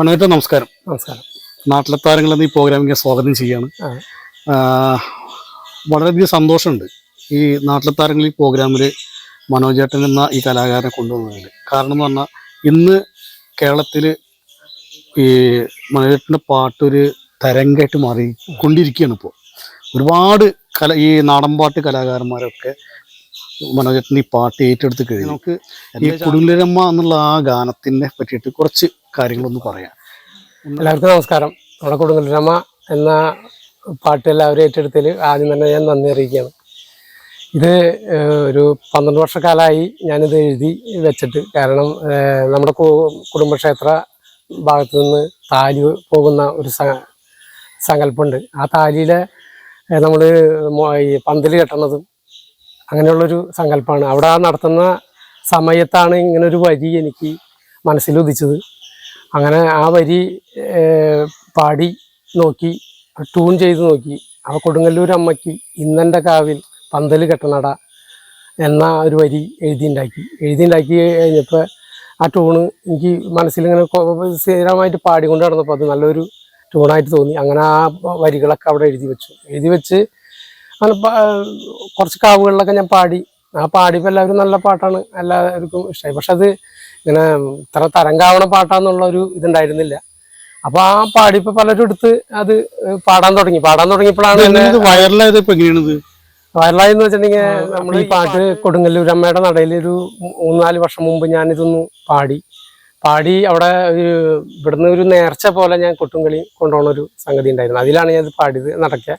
മണോജ നമസ്കാരം. നമസ്കാരം. നാട്ടിലെ താരങ്ങൾ എന്ന ഈ പ്രോഗ്രാമിലേക്ക് സ്വാഗതം ചെയ്യാണ്. വളരെയധികം സന്തോഷമുണ്ട് ഈ നാട്ടിലെ താരങ്ങൾ ഈ പ്രോഗ്രാമിൽ മനോജേട്ടൻ എന്ന ഈ കലാകാരനെ കൊണ്ടുവന്നതിൽ. കാരണം എന്ന് പറഞ്ഞാൽ ഇന്ന് കേരളത്തിൽ ഈ മനോജേട്ടന്റെ പാട്ടൊരു തരംഗമായിട്ട് മാറിക്കൊണ്ടിരിക്കുകയാണ് ഇപ്പോൾ. ഒരുപാട് കല ഈ നാടൻപാട്ട് കലാകാരന്മാരൊക്കെ മനോജേട്ടൻ ഈ പാട്ട് ഏറ്റെടുത്ത് കഴിഞ്ഞു. നമുക്ക് ഈ കുടുംബരമ്മ എന്നുള്ള ആ ഗാനത്തിനെ പറ്റിയിട്ട് കുറച്ച് കാര്യങ്ങളൊന്ന് പറയാം. എല്ലാവർക്കും നമസ്കാരം. നമ്മുടെ രമ എന്ന പാട്ട് എല്ലാവരും ഏറ്റെടുത്തതിൽ ആദ്യം തന്നെ ഞാൻ നന്ദി അറിയിക്കുകയാണ്. ഇത് ഒരു പന്ത്രണ്ട് വർഷക്കാലമായി ഞാനിത് എഴുതി വെച്ചിട്ട് കാരണം നമ്മുടെ കുടുംബക്ഷേത്ര ഭാഗത്തു നിന്ന് താലി പോകുന്ന ഒരു സ- സങ്കല്പമുണ്ട്. ആ താലിയിലെ നമ്മൾ ഈ പന്തൽ കെട്ടണതും അങ്ങനെയുള്ളൊരു സങ്കല്പമാണ് അവിടെ ആ നടത്തുന്ന സമയത്താണ് ഇങ്ങനൊരു ഒരു വരി എനിക്ക് മനസ്സിൽ ഉദിച്ചത്. അങ്ങനെ ആ വരി പാടി നോക്കി ട്യൂൺ ചെയ്ത് നോക്കി. ആ കൊടുങ്ങല്ലൂർ അമ്മയ്ക്ക് ഇന്നെന്റെ കാവിൽ പന്തൽ കെട്ടണട എന്ന ഒരു വരി എഴുതിയുണ്ടാക്കി. എഴുതിയുണ്ടാക്കി കഴിഞ്ഞപ്പോൾ ആ ട്യൂണ് എനിക്ക് മനസ്സിലിങ്ങനെ സ്ഥിരമായിട്ട് പാടിക്കൊണ്ട് നടന്നപ്പോൾ അത് നല്ലൊരു ട്യൂണായിട്ട് തോന്നി. അങ്ങനെ ആ വരികളൊക്കെ അവിടെ എഴുതി വെച്ചു. എഴുതി വെച്ച് അങ്ങനെ കുറച്ച് കാവുകളിലൊക്കെ ഞാൻ പാടി. ആ പാടിയപ്പോൾ എല്ലാവരും നല്ല പാട്ടാണ്. എല്ലാവർക്കും ഇഷ്ടമായി പക്ഷെ അത് ഇങ്ങനെ ഇത്ര തരംഗാവണ പാട്ടാന്നുള്ള ഒരു ഇതുണ്ടായിരുന്നില്ല. അപ്പൊ ആ പാടിപ്പോ പലരും എടുത്ത് അത് പാടാൻ തുടങ്ങി. പാടാൻ തുടങ്ങിയപ്പോഴാണ് എങ്ങനെയാണിത്? വയറലായി എന്ന് വെച്ചിട്ടുണ്ടെങ്കിൽ നമ്മൾ ഈ പാട്ട് കൊടുങ്ങല്ലൂർ അമ്മയുടെ നടയിൽ ഒരു മൂന്നാൽ വർഷം മുമ്പ് ഞാനിതൊന്ന് പാടി. പാടി അവിടെ ഒരു ഇവിടുന്ന് ഒരു നേർച്ച പോലെ ഞാൻ കൊട്ടുംകളി കൊണ്ടുപോകുന്ന ഒരു സംഗതി ഉണ്ടായിരുന്നു. അതിലാണ് ഞാൻ ഇത് പാടിയത് നടക്കുക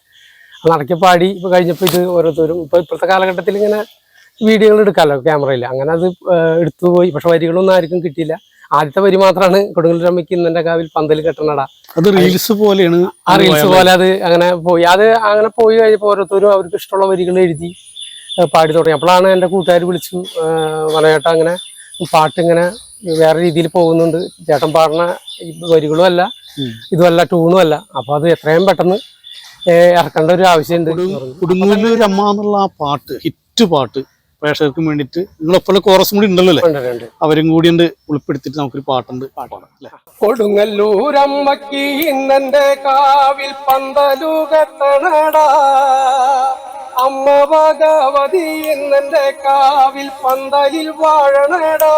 നടക്കി പാടി ഇപ്പൊ കഴിഞ്ഞപ്പോൾ ഇത് ഓരോരുത്തരും ഇപ്പൊ ഇപ്പോഴത്തെ കാലഘട്ടത്തിൽ ഇങ്ങനെ വീഡിയോകൾ എടുക്കാമല്ലോ ക്യാമറയിൽ. അങ്ങനെ അത് എടുത്തു പോയി. പക്ഷെ വരികളൊന്നും ആർക്കും കിട്ടിയില്ല. ആദ്യത്തെ വരി മാത്രമാണ് കൊടുങ്ങല്ലൂർ അമ്മയ്ക്ക് ഇന്നെ കാവിൽ പന്തൽ കെട്ടണടാ. അത് റീൽസ് പോലെയാണ് ആ റീൽസ് പോലെ അത് അങ്ങനെ പോയി. അത് അങ്ങനെ പോയി കഴിഞ്ഞപ്പോൾ ഓരോരുത്തരും അവർക്ക് ഇഷ്ടമുള്ള വരികൾ എഴുതി പാടി തുടങ്ങി. അപ്പോഴാണ് എന്റെ കൂട്ടുകാർ വിളിച്ചു മനോചേട്ടൻ അങ്ങനെ പാട്ടിങ്ങനെ വേറെ രീതിയിൽ പോകുന്നുണ്ട്. ചേട്ടൻ പാടുന്ന വരികളും അല്ല ഇതുമല്ല ട്യൂണും അല്ല. അപ്പോൾ അത് എത്രയും പെട്ടെന്ന് ഇറക്കേണ്ട ഒരു ആവശ്യമുണ്ട്. കൊടുങ്ങല്ലൂരമ്മ എന്നുള്ള ആ പാട്ട് ഹിറ്റ് പാട്ട് പ്രേക്ഷകർക്ക് വേണ്ടിയിട്ട് നിങ്ങളെപ്പോലെ കോറസും കൂടി ഉണ്ടല്ലോ അല്ലേ. അവരും കൂടി ഉണ്ട് ഉൾപ്പെടുത്തിയിട്ട് നമുക്കൊരു പാട്ടുണ്ട് പാടാം അല്ലേ? കൊടുങ്ങല്ലൂരമ്മക്ക് ഇന്നെന്റെ കാവിൽ പന്തലു കെട്ടണടാ അമ്മ ഭഗവതി എന്നെ കാവിൽ പന്തലിൽ വാഴണടാ.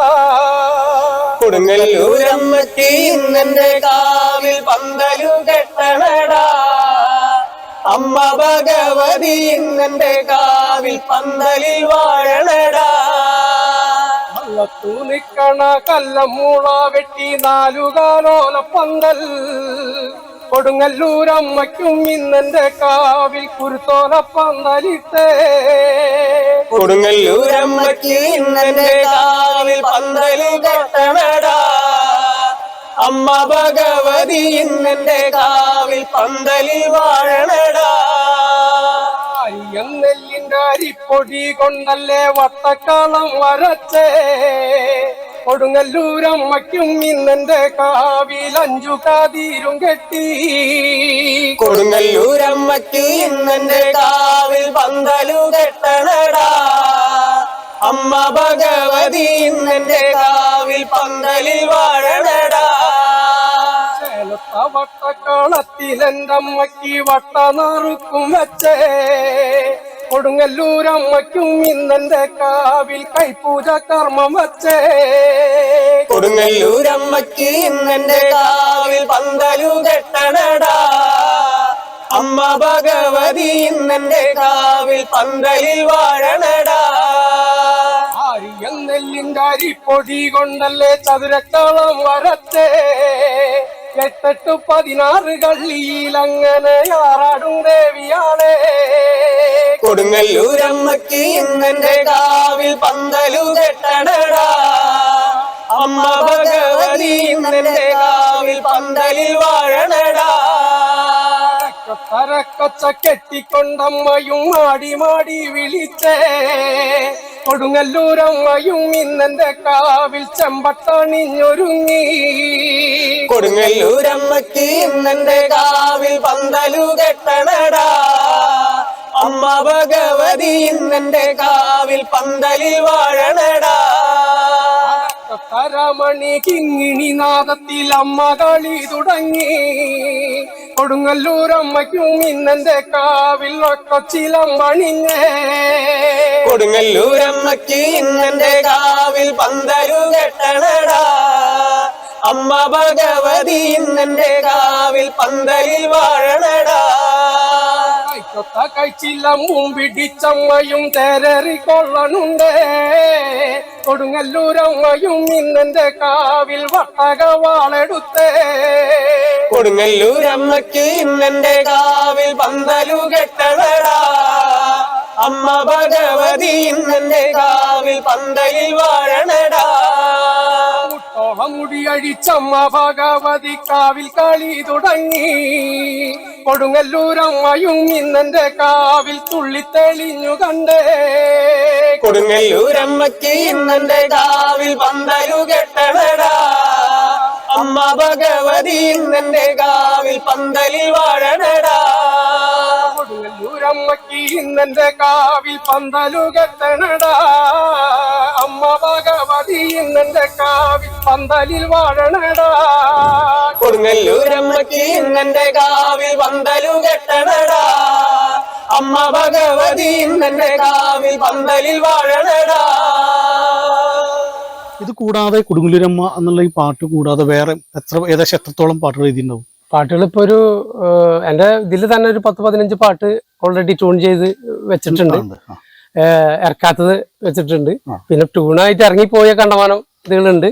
കൊടുങ്ങല്ലൂരമ്മക്ക് ഇന്നെന്റെ കാവിൽ പന്തലു കെട്ടണടാ അമ്മ ഭഗവതി ഇന്നെന്റെ കാവിൽ പന്തലിൽ വാഴണടാ. വള്ളത്തു നിക്കണ കല്ലമ്മൂള വെട്ടി നാലുകാലോല പന്തൽ. കൊടുങ്ങല്ലൂരമ്മയ്ക്കും ഇന്നെന്റെ കാവിൽ കുരുത്തോല പന്തലിട്ടേ. കൊടുങ്ങല്ലൂരമ്മയ്ക്ക് ഇന്നെന്റെ കാവിൽ പന്തലിൽ കെട്ടണടാ. അമ്മ ഭഗവതി ഇന്നെന്റെ കാവിൽ പന്തലിൽ വാഴണടാ. നെല്ലിന്റെ അരിപ്പൊടി കൊണ്ടല്ലേ വട്ടക്കാളം വരച്ചേ. കൊടുങ്ങല്ലൂരമ്മയ്ക്കും ഇന്നെന്റെ കാവിൽ അഞ്ചു കാതീരും കെട്ടി. കൊടുങ്ങല്ലൂരമ്മയ്ക്ക് ഇന്നെന്റെ കാവിൽ പന്തലു കെട്ടണടാ. അമ്മ ഭഗവതി ഇന്നെന്റെ കാവിൽ പന്തലിൽ വാഴണടാ. വട്ടക്കളത്തിൽ എന്റെ വട്ട നറുക്കും വെച്ചേ. കൊടുങ്ങല്ലൂരമ്മയ്ക്കും ഇന്നെന്റെ കാവിൽ കൈപ്പൂജ കർമ്മം വെച്ചേ. കൊടുങ്ങല്ലൂരമ്മയ്ക്ക് ഇന്നെന്റെ കാവിൽ പന്തലു കെട്ടണടാ. അമ്മ ഭഗവതി ഇന്നെന്റെ കാവിൽ പന്തലിൽ വാഴണടാ ആരിയം പൊടി കൊണ്ടല്ലേ ചതുരക്കളം വരച്ചേ. എട്ടെട്ട് പതിനാറ് കള്ളിയിലങ്ങനെ ആറാടും ദേവിയാണേ. കൊടുങ്ങല്ലൂരമ്മക്ക് ഇന്നെന്റെ കാവിൽ പന്തലു കെട്ടണടാ. അമ്മ ഭഗവതി ഇന്നെന്റെ കാവിൽ പന്തലിൽ വാഴണടാ. തരക്കൊച്ച കെട്ടിക്കൊണ്ടമ്മയും മാടി മാടി വിളിച്ചേ. കൊടുങ്ങല്ലൂരമ്മയും ഇന്നെന്റെ കാവിൽ ചെമ്പട്ടണിഞ്ഞൊരുങ്ങി. കൊടുങ്ങല്ലൂരമ്മക്ക് ഇന്നെന്റെ കാവിൽ പന്തലു കെട്ടണടാ. അമ്മ ഭഗവതി ഇന്നെന്റെ കാവിൽ പന്തലിൽ വാഴണടാ. കൊത്തരമണി കിങ്ങിണി നാദത്തിൽ അമ്മ കളി തുടങ്ങി. കൊടുങ്ങല്ലൂരമ്മയ്ക്കും ഇന്നെന്റെ കാവിൽ കൊച്ചിലമ്പണിഞ്ഞേ കൊടുങ്ങല്ലൂരമ്മയ്ക്ക് ഇന്നെന്റെ കാവിൽ പന്തരു കെട്ടണടാ. അമ്മ ഭഗവതി ഇന്നെന്റെ കാവിൽ പന്തലിൽ വാഴണടാ. കൊത്ത കഴിച്ചില്ലമ്പും പിടിച്ചമ്മയും തേരറിക്കൊള്ളണുണ്ടേ കൊടുങ്ങല്ലൂരമ്മയും ഇന്നെന്റെ കാവിൽ വട്ടക വാളെടുത്തേ കൊടുങ്ങല്ലൂരമ്മക്ക് ഇന്നെന്റെ കാവിൽ പന്തലു കെട്ടണടാ. അമ്മ ഭഗവതി ഇന്നെന്റെ കാവിൽ പന്തലിൽ വാഴണടാ. മുടിയടിച്ചമ്മ ഭഗവതി കാവിൽ കളി തുടങ്ങി. കൊടുങ്ങല്ലൂരമ്മയും ഇന്നെന്റെ കാവിൽ തുള്ളിത്തെളിഞ്ഞു കണ്ടേ. കൊടുങ്ങല്ലൂരമ്മക്ക് ഇന്നെന്റെ കാവിൽ പന്തലു കെട്ടണടാ അമ്മ ഭഗവതി ഇന്നെന്റെ കാവിൽ പന്തലിൽ വാഴണടാ. കൊടുങ്ങല്ലൂരമ്മക്ക് ഇന്നെന്റെ കാവിൽ പന്തലു കെട്ടണടാ. ഭഗവതി കാവി പന്തലിൽ വാഴണടാ. കൊടുങ്ങല്ലൂരമ്മക്ക് ഇന്നന്റെ കാവിൽ പന്തലു കെട്ടണടാ. അമ്മ ഭഗവതി ഇന്നന്റെ കാവിൽ പന്തലിൽ വാഴണടാ. ഇത് കൂടാതെ കൊടുങ്ങല്ലൂരമ്മ എന്നുള്ള ഈ പാട്ട് കൂടാതെ വേറെ എത്ര ഏകദേശം എത്രത്തോളം പാട്ടുകൾ എഴുതിയിട്ടുണ്ടാവും? പാട്ടുകൾ ഇപ്പൊ ഒരു എന്റെ എന്റെ ഇതിൽ തന്നെ ഒരു പത്ത് പതിനഞ്ച് പാട്ട് ഓൾറെഡി ട്യൂൺ ചെയ്ത് വെച്ചിട്ടുണ്ട്. ഇറക്കാത്തത് വെച്ചിട്ടുണ്ട്. പിന്നെ ടൂണായിട്ട് ഇറങ്ങിപ്പോയ കണ്ടമാനം ഇതുകളുണ്ട്.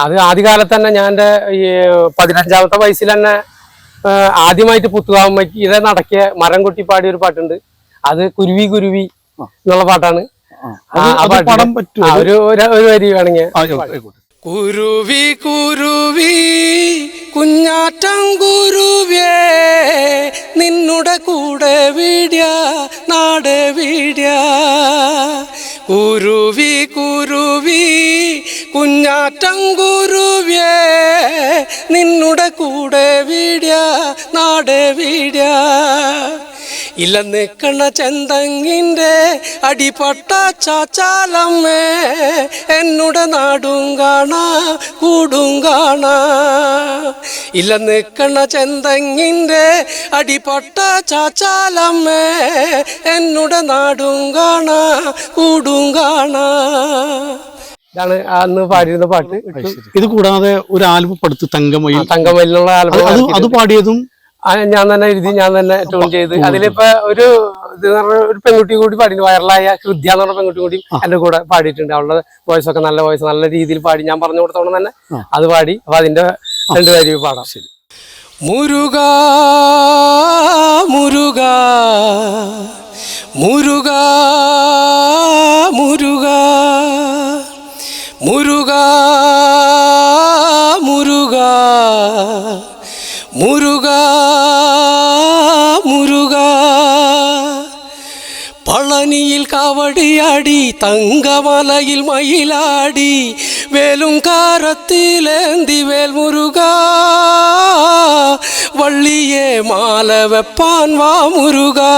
അത് ആദ്യകാലത്ത് തന്നെ ഞാൻ എന്റെ ഈ പതിനഞ്ചാമത്തെ വയസ്സിൽ തന്നെ ആദ്യമായിട്ട് പുത്തുകാവുമ്മയ്ക്ക് നടക്കിയ മരം കൊട്ടി പാടിയ ഒരു പാട്ടുണ്ട്. അത് കുരുവി കുരുവി എന്നുള്ള പാട്ടാണ്. ഒരു- ഒരു വരി വേണമെങ്കിൽ കുരുവി കുരുവി കുഞ്ഞാറ്റം കുരുവേ നിന്നുടെ കൂടെ നിന്നുടെ കൂടെ വീടിയ നാടെ വീടിയ ഇല്ല നിൽക്കണ ചെന്തങ്ങിന്റെ അടിപൊട്ട ചാച്ചാലമ്മേ എന്നുടെ നാടും കാണാ കൂടും കാണാ. ഇല്ല നിൽക്കണ ചെന്തങ്ങിന്റെ അടിപൊട്ട ചാച്ചാലമ്മേ എന്നുടെ നാടും കാണാ കൂടും കാണാ. ഇതാണ് അന്ന് പാടിയിരുന്ന പാട്ട്. ഇത് കൂടാതെ ഒരു ആൽബം പടുത്ത് തങ്കമയിൽ. തങ്കമയിലുള്ള അത് ആൽബം അത് പാടിയതും? ഞാൻ തന്നെ എഴുതി ഞാൻ തന്നെ ട്യൂൺ ചെയ്ത്. അതിലിപ്പോ ഒരു ഇത് എന്ന് പറഞ്ഞ ഒരു പെൺകുട്ടി കൂടി പാടി വൈറലായ ഹൃദ്യ എന്ന് പറഞ്ഞ പെൺകുട്ടി കൂടി എന്റെ കൂടെ പാടിയിട്ടുണ്ട്. അവളുടെ വോയിസ് ഒക്കെ നല്ല വോയിസ് നല്ല രീതിയിൽ പാടി. ഞാൻ പറഞ്ഞു കൊടുത്തോളം തന്നെ അത് പാടി. അപ്പൊ അതിന്റെ രണ്ടുപേരും വരി പാടാം. ശരി. മുരുക தங்க மலையில் மயிலாடி வேலுங்காரத்திலேந்தி வேல் முருகா வள்ளியே மாலை வெப்பான் வா முருகா.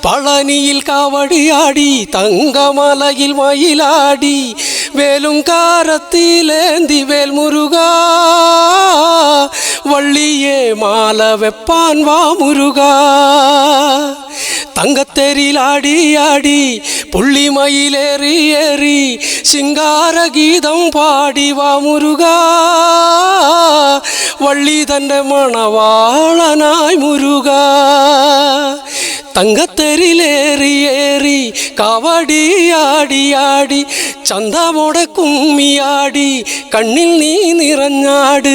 பழனியில் காவடியாடி தங்க மலையில் மயிலாடி வேலுங்காரத்திலேந்தி வேல் முருகா வள்ளியே மால வெப்பான் வா முருகா. தங்கத்தெரில் ஆடி ஆடி புள்ளி மயிலேறி ஏறி சிங்கார கீதம் பாடி வா முருகா. வள்ளி தൻ്റെ மணவாளனாய் முருகா. തങ്കത്തെരിലേറി ഏറി കവടിയാടിയാടി ചന്തമോടെ കുമ്മിയാടി കണ്ണിൽ നീ നിറഞ്ഞാട്.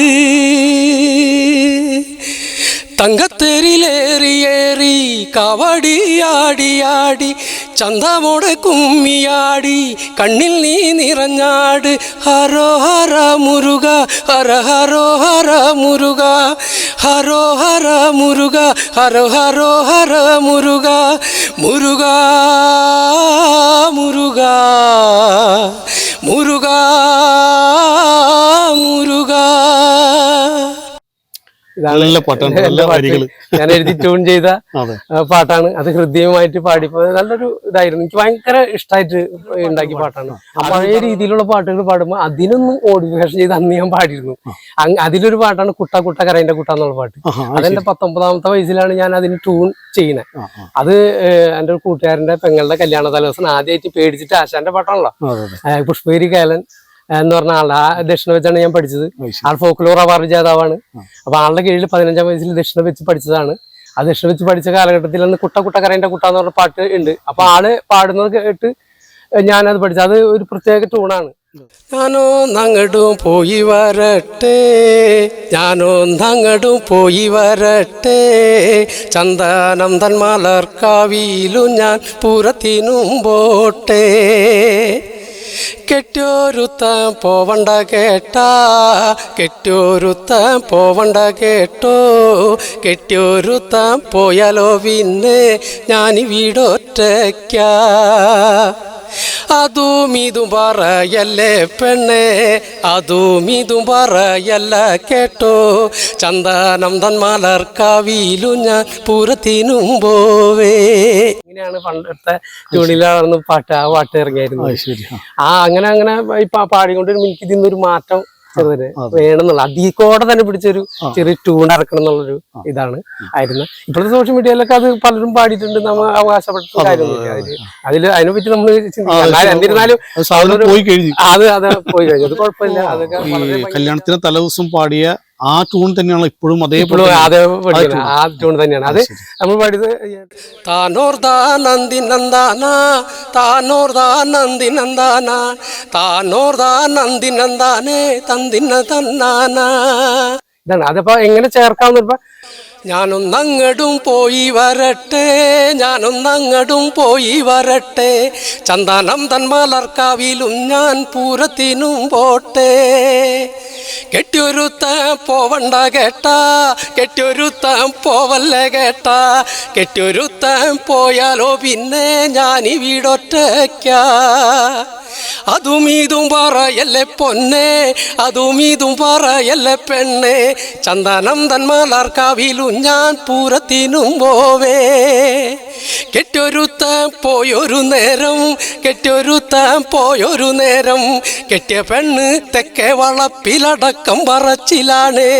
തങ്കത്തേരിലേറിയേറി കവടിയാടിയാടി ചന്തമോടെ കുമ്മിയാടി കണ്ണിൽ നീ നിറഞ്ഞാട്. ഹരോ ഹര മുരുക ഹര ഹരോ ഹര മുരുക. ஹரோ ஹர முருகா ஹரோ ஹரோ ஹர முருகா முருகா முருகா முருகா முருகா. നല്ല പാട്ടാണ് നല്ല ഞാൻ എഴുതി ട്യൂൺ ചെയ്ത പാട്ടാണ്. അത് ഹൃദ്യമായിട്ട് പാടിപ്പോ നല്ലൊരു ഇതായിരുന്നു. എനിക്ക് ഭയങ്കര ഇഷ്ടമായിട്ട് ഉണ്ടാക്കിയ പാട്ടാണ്. പഴയ രീതിയിലുള്ള പാട്ടുകൾ പാടുമ്പോൾ അതിനൊന്നും മോഡിഫിക്കേഷൻ ചെയ്ത് അന്ന് ഞാൻ പാടിയിരുന്നു. അതിലൊരു പാട്ടാണ് കുട്ട കുട്ട കരയിന്റെ കുട്ട എന്നുള്ള പാട്ട്. അതെന്റെ പത്തൊമ്പതാമത്തെ വയസ്സിലാണ് ഞാൻ അതിന് ട്യൂൺ ചെയ്യുന്നത്. അത് എന്റെ ഒരു കൂട്ടുകാരന്റെ പെങ്ങളുടെ കല്യാണ തലേദിവസം ആദ്യമായിട്ട് പേടിച്ചിട്ട് ആശാന്റെ പാട്ടാണല്ലോ. പുഷ്പേരി കേലൻ എന്ന് പറഞ്ഞ ആളുടെ ആ ദക്ഷിണ വെച്ചാണ് ഞാൻ പഠിച്ചത്. ആൾ ഫോക്ലോർ അവാർഡ് ജേതാവാണ്. അപ്പൊ ആളുടെ കീഴിൽ പതിനഞ്ചാം വയസ്സിൽ ദക്ഷിണ വെച്ച് പഠിച്ചതാണ്. ആ ദക്ഷിണ വെച്ച് പഠിച്ച കാലഘട്ടത്തിൽ അന്ന് കുട്ട കുട്ട കരേന്റെ കുട്ട എന്ന് പറഞ്ഞ പാട്ട് ഉണ്ട്. അപ്പൊ ആൾ പാടുന്നത് കേട്ട് ഞാനത് പഠിച്ചത് അത് ഒരു പ്രത്യേക ട്യൂണാണ് ഞാനോ നങ്ങടും പോയി വരട്ടെ. ഞാനോ നങ്ങടും പോയി വരട്ടെ. ചന്ദനം തന്മാലർക്കാവിയിലും ഞാൻ പുറത്തിനും പോട്ടെ. കെട്ടോരുത്താൻ പോവണ്ട കേട്ടാ കെട്ടോരുത്താൻ പോവണ്ട കേട്ടോ. കെട്ടിയൊരുത്താൻ പോയാലോ പിന്നെ ഞാൻ വീടൊറ്റയ്ക്കാ. അതും ഇതും പറയല്ലേ പെണ്ണെ? അതും ഇതും പറയല്ല കേട്ടോ. ചന്ദനം തൻ മലർക്കാവിയിലും ഞാൻ പുറത്തിനും പോവേ. ഇങ്ങനെയാണ് പണ്ടത്തെ ട്യൂണിലാണെന്ന് പാട്ട് ആ പാട്ട് ഇറങ്ങിയായിരുന്നു ആ. അങ്ങനെ അങ്ങനെ ഇപ്പൊ പാടിക്കൊണ്ട് എനിക്ക് ഇതിന്നൊരു മാറ്റം ചെറുതിന്. വേണമെന്നുള്ള അതികൂടെ തന്നെ പിടിച്ചൊരു ചെറിയ ട്യൂൺ ഇറക്കണം എന്നുള്ളൊരു ഇതാണ് ആയിരുന്നു. ഇപ്പോഴത്തെ സോഷ്യൽ മീഡിയയിലൊക്കെ അത് പലരും പാടിയിട്ടുണ്ട്. നമ്മൾ അവകാശപ്പെട്ട കാര്യമൊന്നുമില്ല അതിൽ പറ്റി അതിനെപ്പറ്റി നമ്മൾ എന്നിരുന്നാലും അത് പോയി കഴിഞ്ഞു. അത് അത് പോയി കഴിഞ്ഞു. അത് കുഴപ്പമില്ല. അതൊക്കെ കല്യാണത്തിന് തലേ ദിവസം കല്യാണത്തിന് തലേദിവസം പാടിയ ആ ട്യൂൺ തന്നെയാണ് ഇപ്പോഴും അതേപോലെ അതേ ആ ട്യൂൺ തന്നെയാണ്. അത് നമ്മൾ പാടിയത് താനോർദാ നന്ദി നന്ദാന താനോർദാ നന്ദി നന്ദാന താനോർദാ നന്ദി നന്ദാനേ തന്നാന. ഇതാണ്. അതിപ്പോ എങ്ങനെ ചേർക്കാവുന്ന ഞാനൊന്നങ്ങടും പോയി വരട്ടെ ഞാനൊന്നങ്ങടും പോയി വരട്ടെ. ചന്ദനം തൻ മലർക്കാവിലും ഞാൻ പൂരത്തിനും പോട്ടെ. കെട്ടിയൊരുത്ത പോവണ്ട കേട്ടാ കെട്ടിയൊരുത്ത പോവല്ല കേട്ടാ. കെട്ടിയൊരുത്ത പോയാലോ പിന്നെ ഞാൻ വീടൊറ്റയ്ക്കാ. അതും ഇതും പറയല്ലേ പൊന്നെ അതും ഇതും പറയല്ലേ പെണ്ണെ. ചന്ദനം തൻ മലർക്കാവിലും ഞാൻ പൂരത്തിനും പോവേ. കെട്ടിയൊരുത്ത പോയൊരു നേരം കെട്ടിയൊരുത്ത പോയൊരു നേരം കെട്ടിയ പെണ്ണ് തെക്കെ വളപ്പിലടക്കം പറച്ചിലാണേ.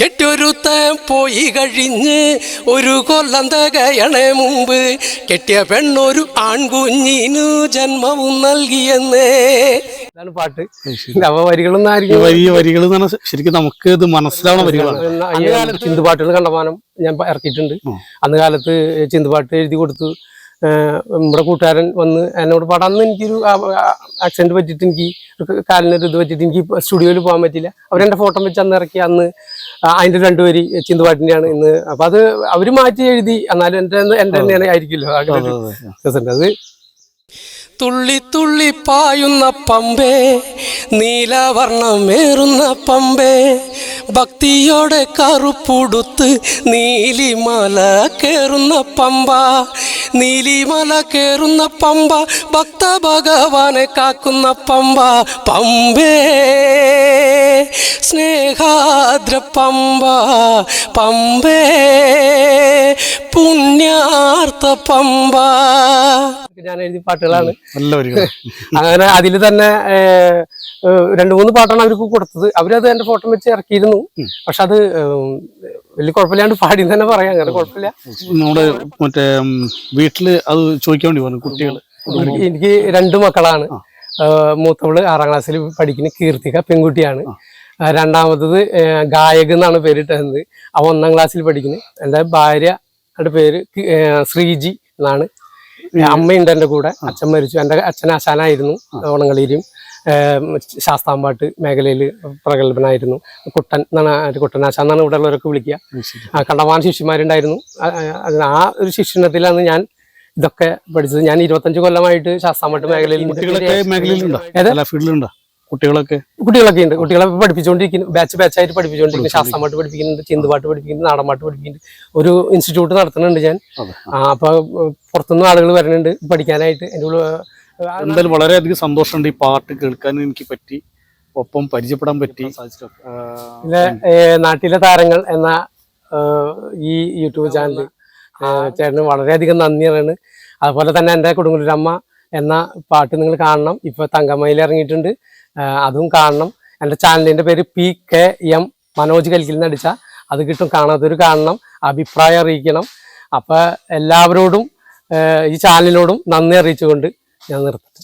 കെട്ടിയൊരുത്ത പോയി കഴിഞ്ഞ് ഒരു കൊല്ലം തകയണേ മുമ്പ് കെട്ടിയ പെണ്ണൊരു ആൺകുഞ്ഞിനു ജന്മവും നൽകിയെന്നേ. ഇതാണ് പാട്ട്. വരികളൊന്നും വരികൾ ശരിക്കും നമുക്ക് ഇത് മനസ്സിലാവുന്ന വരികളാണ്. ഹിന്ദു പാട്ടുകൾ കണ്ടമാനം. ഞാൻ ഇറക്കിയിട്ടുണ്ട്. അന്ന് കാലത്ത് ചിന്തുപാട്ട് എഴുതി കൊടുത്തു. നമ്മുടെ കൂട്ടുകാരൻ വന്ന് എന്നോട് പാടാൻ അന്ന് എനിക്കൊരു ആക്സിഡന്റ് പറ്റിയിട്ട് എനിക്ക് ഒരു കാലിനൊരു ഇത് പറ്റിയിട്ട് എനിക്ക് സ്റ്റുഡിയോയിൽ പോകാൻ പറ്റില്ല അവരെന്റെ ഫോട്ടോ വെച്ച് അന്ന് ഇറക്കി. അന്ന് അതിന്റെ അതിന്റെ രണ്ടുപേര് ചിന്തുപാട്ടിന്റെയാണ് ഇന്ന്. അപ്പൊ അത് അവർ മാറ്റി എഴുതി. എന്നാലും എന്റെ എന്റെ തന്നെയാണ് ആയിരിക്കുമല്ലോ. അത് തുള്ളി തുള്ളി പായുന്ന പമ്പേ നീലവർണമേറുന്ന പമ്പേ. ഭക്തിയോടെ കറുപ്പുടുത്ത് നീലിമല കയറുന്ന പമ്പ നീലിമല കയറുന്ന പമ്പ ഭക്ത ഭഗവാനെ കാക്കുന്ന പമ്പ പമ്പേ. സ്നേഹാദ്ര പമ്പ പമ്പേ. പുണ്യാർത്ഥ പമ്പ. ഞാൻ എഴുതിയ പാട്ടുകളാണ്. അങ്ങനെ അതിൽ തന്നെ രണ്ട് മൂന്ന് പാട്ടാണ് അവർക്ക് കൊടുത്തത്. അവരത് എന്റെ ഫോട്ടോ വെച്ച് ഇറക്കിയിരുന്നു. പക്ഷെ അത് വലിയ കുഴപ്പമില്ലാണ്ട് പാടി തന്നെ പറയാം. അങ്ങനെ കുഴപ്പമില്ല. നമ്മുടെ മറ്റേ വീട്ടിൽ അത് ചോദിക്കാൻ വേണ്ടി പറഞ്ഞു കുട്ടികൾ എനിക്ക് രണ്ടു മക്കളാണ്. മൂത്തവൾ ആറാം ക്ലാസ്സിൽ പഠിക്കുന്ന കീർത്തിക പെൺകുട്ടിയാണ്. രണ്ടാമത്തത് ഗായകൻ ഗായക് എന്നാണ് പേരിട്ടത്. അവ ഒന്നാം ക്ലാസ്സിൽ പഠിക്കുന്നത് എന്റെ ഭാര്യയുടെ പേര് ശ്രീജി എന്നാണ്. അമ്മയുണ്ട് എന്റെ കൂടെ. അച്ഛൻ മരിച്ചു. എന്റെ അച്ഛൻ ആശാനായിരുന്നു. ഓണങ്ങളിലും ശാസ്താമ്പാട്ട് മേഖലയിൽ പ്രഗത്ഭനായിരുന്നു. കുട്ടൻ എന്നാണ് കുട്ടനാശാൻ എന്നാണ് ഇവിടെ ഉള്ളവരൊക്കെ വിളിക്കുക ആ കണ്ടമാന ശിഷ്യന്മാരുണ്ടായിരുന്നു. ആ ഒരു ശിക്ഷണത്തിലാണ് ഞാൻ ഇതൊക്കെ പഠിച്ചത്. ഞാൻ ഇരുപത്തഞ്ച് കൊല്ലമായിട്ട് ശാസ്താമ്പാട്ട് മേഖലയിൽ കുട്ടികളൊക്കെ? കുട്ടികളൊക്കെ ഉണ്ട്. കുട്ടികളെ പഠിപ്പിച്ചുകൊണ്ടിരിക്കുന്നു ബാച്ച് ബാച്ചായിട്ട് പഠിപ്പിച്ചുകൊണ്ടിരിക്കുന്നു ശാസ്ത്രമായിട്ട് പഠിപ്പിക്കുന്നുണ്ട് ചിന്തുപാട്ട് പഠിപ്പിക്കുന്നുണ്ട് നാടൻപാട്ട് പഠിപ്പിക്കുന്നുണ്ട്. ഒരു ഇൻസ്റ്റിറ്റ്യൂട്ട് നടത്തുന്നുണ്ട് ഞാൻ. അപ്പൊ പുറത്തുനിന്ന് ആളുകൾ വരുന്നുണ്ട് പഠിക്കാനായിട്ട്. എന്റെ എന്തായാലും വളരെയധികം സന്തോഷമുണ്ട് ഈ പാട്ട് കേൾക്കാൻ എനിക്ക് പറ്റി. ഒപ്പം പരിചയപ്പെടാൻ പറ്റി. നാട്ടിലെ താരങ്ങൾ എന്ന ഈ യൂട്യൂബ് ചാനൽ ചേട്ടന് വളരെയധികം നന്ദിയാണ് അതുപോലെ തന്നെ എന്റെ കൊടുങ്ങല്ലൂരമ്മ എന്ന പാട്ട് നിങ്ങൾ കാണണം. ഇപ്പൊ തങ്കമ്മയിൽ ഇറങ്ങിയിട്ടുണ്ട്. അതും കാണണം. എന്റെ ചാനലിന്റെ പേര് പി കെ എം മനോജ് കൽക്കിൽ നിന്ന് അടിച്ചാൽ അത് കിട്ടും. കാണാത്തൊരു കാണണം. അഭിപ്രായം അറിയിക്കണം. അപ്പോൾ എല്ലാവരോടും ഈ ചാനലിനോടും നന്ദി അറിയിച്ചുകൊണ്ട് ഞാൻ നിർത്തട്ടെ